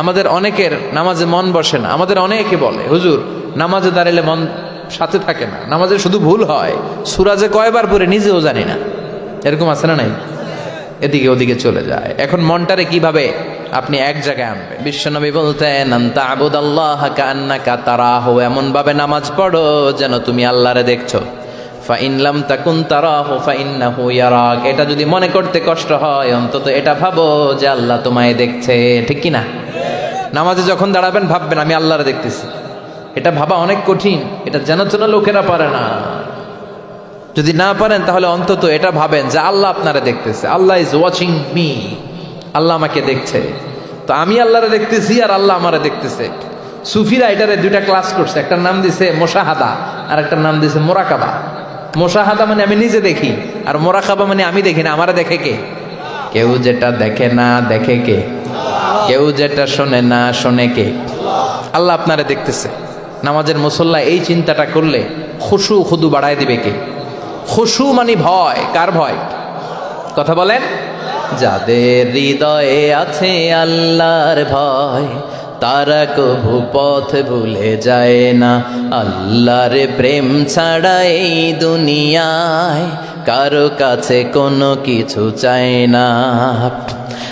আমাদের অনেকের নামাজে মন বসে না। আমাদের অনেকে বলে, হুজুর, নামাজে দাঁড়ালে মন সাথে থাকে না। নামাজে শুধু ভুল হয়। সুরাজে কয়বার পরে নিজেও জানি না। এরকম আছে না নাই? এদিকে ওদিকে চলে যায়। এখন মনটারে কীভাবে আপনি এক জায়গায় আনবে বিশ্বনবী বলতেন আন্তা আবুদ আল্লাহ কান্নাকা তারাহ। এমন ভাবে নামাজ পড়ো যেন তুমি আল্লাহরে দেখছ। ফাইনলাম ইয়ারাক। এটা যদি মনে করতে কষ্ট হয়, অন্তত এটা ভাবো যে আল্লাহ তোমায় দেখছে। ঠিক কি না নামাজে যখন দাঁড়াবেন, ভাববেন, আমি আল্লাহরে দেখতেছি। এটা ভাবা অনেক কঠিন। এটা যেন তেন লোকেরা পারে না। যদি না পারেন, তাহলে অন্তত এটা ভাবেন যে আল্লাহ আপনারা দেখতেছে। Allah is watching me Allah আমাকে দেখছে। তো আমি আল্লাহরে দেখতেছি আর আল্লাহ আমারে দেখতেছে। সুফিরা এটারে দুইটা ক্লাস করছে। একটা নাম দিছে মোশাহাদা আর একটার নাম দিছে মোরাকাবা। মোশাহাদা মানে আমি নিজে দেখি আর মোরাকাবা মানে আমি দেখি না। আমারে দেখে কে? কেউ যেটা দেখে না, দেখে কে? কেউ যেটা শোনে না শোনে কে? আল্লাহ আপনারে দেখতেছে। নামাজের মুসল্লা এই চিন্তাটা করলে খুশু খুদু বাড়ায় দিবে কে? খুশু মানে ভয়। কার ভয়? কথা বলেন। যাদের হৃদয়ে আছে আল্লাহর ভয় তারা কভু পথ ভুলে যায় না। আল্লাহর প্রেম ছাড়া এই দুনিয়ায় কারও কাছে কোনো কিছু চায় না।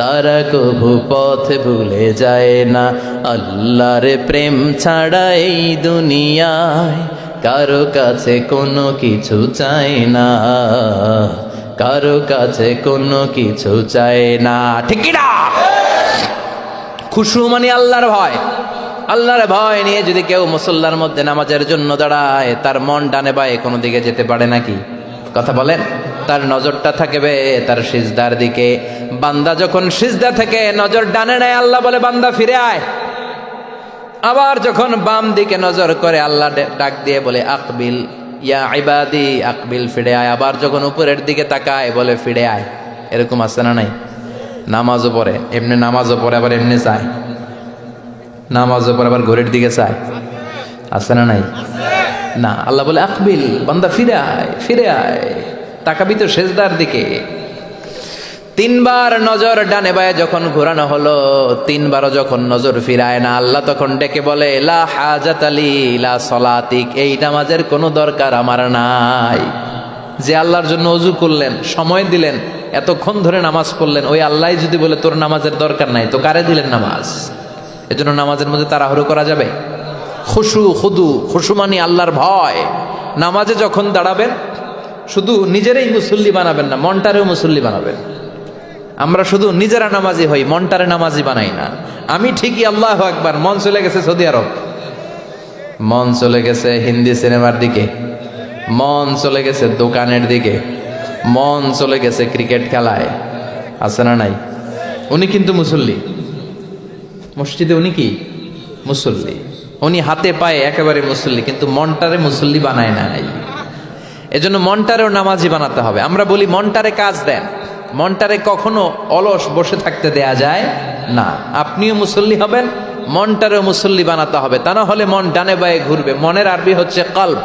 তারা কভু পথ ভুলে যায় না। আল্লাহর প্রেম ছাড়া এই দুনিয়ায় কারও কাছে কোনো কিছু চায় না। কারও কাছে কোনো কিছু চায় না। ঠিক খুশু মানে আল্লাহর ভয়। আল্লাহর ভয় নিয়ে যদি কেউ মুসল্লার মধ্যে নামাজের জন্য দাঁড়ায়, তার মন ডানে বায়ে কোনো দিকে যেতে পারে নাকি? কথা বলেন। তার নজরটা থাকবে তার সিজদার দিকে। বান্দা যখন সিজদা থেকে নজর ডানে নেয়, আল্লাহ বলে, বান্দা, ফিরে আয়। আবার যখন বাম দিকে নজর করে, আল্লাহ ডাক দিয়ে বলে, আকবিল, ইয়া ইবাদি, আকবিল, ফিরে আয়। আবার যখন উপরের দিকে তাকায়, বলে, ফিরে আয়। এরকম আছে না নাই? নামাজও পড়ে, এমনি নামাজও পড়ে, আবার এমনি চায়। নামাজও পড়ে, আবার ঘড়ির দিকে চায়। আছে না নাই? না, আল্লাহ বলে, আকবিল, বান্দা, ফিরে আয় ফিরে আয়। তাকাবি তো সেজদার দিকে। তিনবার নজর ডানে বায়ে যখন ঘোরানো হলো, তিনবারও যখন নজর ফিরায় না, আল্লাহ তখন ডেকে বলে, লা হাজাত আলী লা সলাতিক, এই নামাজের কোনো দরকার আমার নাই। যে আল্লাহর জন্য অজু করলেন, সময় দিলেন, এতক্ষণ ধরে নামাজ পড়লেন, ওই আল্লাহ যদি বলে, তোর নামাজের দরকার নাই, তো কারে দিলেন নামাজ? এজন্য নামাজের মধ্যে তাড়াহুড়ো করা যাবে। খুশু, খুদু খুশু মানি আল্লাহর ভয়। নামাজে যখন দাঁড়াবেন শুধু নিজেরাই মুসল্লি বানাবেন না, মনটারেও মুসল্লি বানাবেন। আমরা শুধু নিজেরা নামাজি হই, মনটারে নামাজি বানাই না। আমি ঠিকই, আল্লাহ একবার মন চলে গেছে সৌদি আরব। মন চলে গেছে হিন্দি সিনেমার দিকে। মন চলে গেছে দোকানের দিকে। মন চলে গেছে ক্রিকেট খেলায়। আছে না নাই? উনি কিন্তু মুসল্লি। মসজিদে উনি কি? মুসল্লি। উনি হাতে পায়ে একেবারে মুসল্লি, কিন্তু মনটারে মুসল্লি বানায় না এজন্য মনটারেও নামাজি বানাতে হবে। আমরা বলি, মনটারে কাজ দেন। মনটারে কখনো অলস বসে থাকতে দেয়া যায় না। আপনিও মুসল্লি হবেন, মনটারেও মুসল্লি বানাতে হবে। তা না হলে মন ডানে বায়ে ঘুরবে। মনের আরবি হচ্ছে কল্প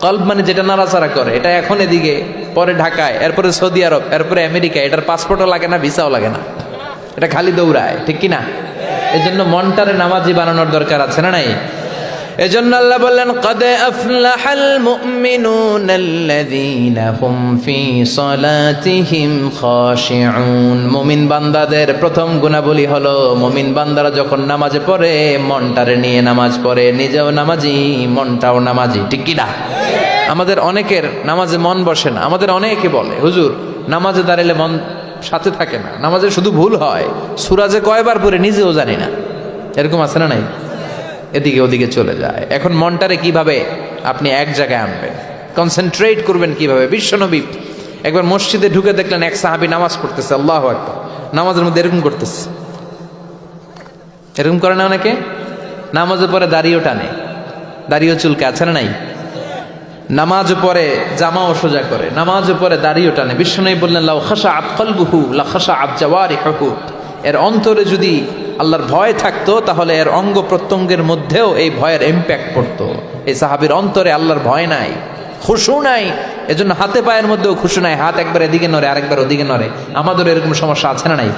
কল্প মানে যেটা নাড়াচাড়া করে। এটা এখন এদিকে, পরে ঢাকায়, এরপরে সৌদি আরব, এরপরে আমেরিকা এটার পাসপোর্টও লাগে না, ভিসাও লাগে না। এটা খালি দৌড়ায়, ঠিক কি না এজন্য মনটারে নামাজি বানানোর দরকার আছে না নাই? এজন্য আল্লাহ বললেন, কদ আফলাহাল মুমিনুন আল্লাযীনা হুম ফি সালাতিহিম খাশিউন। মুমিন বান্দাদের প্রথম গুণাবলী হলো, মুমিন বান্দারা যখন নামাজে পড়ে, মনটারে নিয়ে নামাজ পড়ে, নিজেও নামাজি, মনটাও নামাজি। ঠিক কি না আমাদের অনেকের নামাজে মন বসে না, আমাদের অনেকে বলে, হুজুর, নামাজে দাঁড়ালে মন সাথে থাকে না, নামাজে শুধু ভুল হয়। সুরাজে কয়বার পরে নিজেও জানি না। এরকম আছে না নাই? এদিকে ওদিকে চলে যায়। এখন মনটারে কীভাবে আপনি এক জায়গায় আনবেন? কনসেন্ট্রেট করবেন কীভাবে? বিশ্বনবী একবার মসজিদে ঢুকে দেখলেন এক সাহাবি নামাজ পড়তেছে, আল্লাহ একবার নামাজের মধ্যে এরকম করতেছে। এরকম করে না অনেকে? নামাজে পরে দাড়িও টানে। দাড়িও চুলকে আছে না নাই? নামাজ পরে জামাও সোজা করে। নামাজ পরে দাড়িও টানে। বিষ্ণু বললেন, লাউ খাসা আত কলবুহু, লা খাসা আত জাওয়ারি এর অন্তরে যদি আল্লাহর ভয় থাকতো, তাহলে এর অঙ্গ প্রত্যঙ্গের মধ্যেও এই ভয়ের ইম্প্যাক্ট পড়তো। এই সাহাবীর অন্তরে আল্লাহর ভয় নাই, খুশু নাই, এজন্য হাতে পায়ের মধ্যেও খুশু নাই, হাত একবার এদিকে নড়ে, আরেকবার ওদিকে নড়ে। আমাদের এরকম সমস্যা আছে না নাই?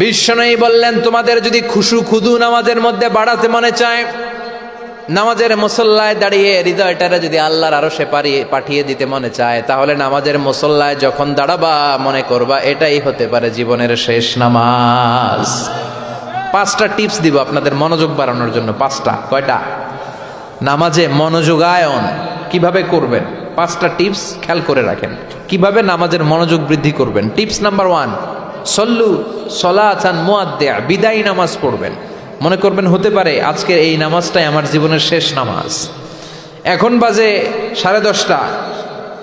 বিষ্ণু বললেন, তোমাদের যদি খুশু খুদু নামাজের মধ্যে বাড়াতে মনে চায়, নামাজের মুসল্লায় দাঁড়িয়ে হৃদয়টারে যদি আল্লাহর আরও সে পারিয়ে পাঠিয়ে দিতে মনে চায়, তাহলে নামাজের মুসল্লায় যখন দাঁড়াবা মনে করবা, এটাই হতে পারে জীবনের শেষ নামাজ। পাঁচটা টিপস দিব আপনাদের মনোযোগ বাড়ানোর জন্য, পাঁচটা, কয়টা? নামাজে মনোযোগায়ন কীভাবে করবেন? পাঁচটা টিপস খেয়াল করে রাখেন। কীভাবে নামাজের মনোযোগ বৃদ্ধি করবেন? টিপস নাম্বার ওয়ান, সল্লু সলাচান মোয়াদ্দেয়া বিদায়ী নামাজ পড়বেন। মনে করবেন হতে পারে আজকের এই নামাজটাই আমার জীবনের শেষ নামাজ। এখন বাজে সাড়ে দশটা।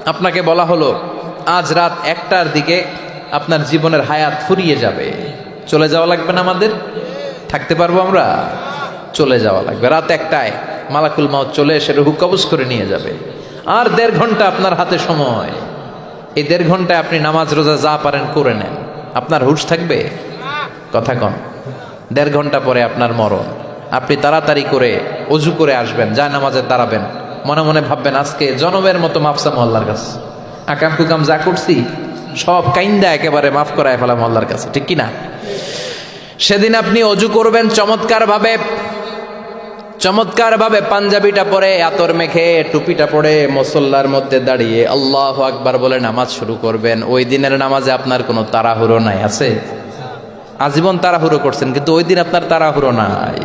আপনাকে বলা হলো, আজ রাত একটার দিকে আপনার জীবনের হায়াত ফুরিয়ে যাবে। চলে যাওয়া লাগবে না আমাদের? থাকতে পারব আমরা? চলে যাওয়া লাগবে। রাত একটায় মালাকুল মাউত চলে এসে রুহু কবজ করে নিয়ে যাবে। আর দেড় ঘণ্টা আপনার হাতে সময়। এই দেড় ঘন্টায় আপনি নামাজ, রোজা যা পারেন করে নেন। আপনার হুশ থাকবে? কথা কন। দেড় ঘণ্টা পরে আপনার মরণ। আপনি তাড়াতাড়ি করে অজু করে আসবেন, যা নামাজে দাঁড়াবেন। মনে মনে ভাববেন, আজকে জনমের মতো মাফসা মহল্লার কাছে। আকাম কুকাম যা করছি, সব কাইন্দা একেবারে মাফ করায় ফেলা মহল্লার কাছে। ঠিক কিনা সেদিন আপনি অজু করবেন চমৎকারভাবে। চমৎকারভাবে চমৎকার ভাবে পাঞ্জাবিটা পরে, আতর মেখে টুপিটা পরে মসল্লার মধ্যে দাঁড়িয়ে আল্লাহ আকবার বলে নামাজ শুরু করবেন। ওই দিনের নামাজে আপনার কোনো তাড়াহুড়ো নাই, আছে? আজীবন তাড়াহুড়ো করছেন, কিন্তু ওই দিন আপনার তাড়াহুড়ো নাই।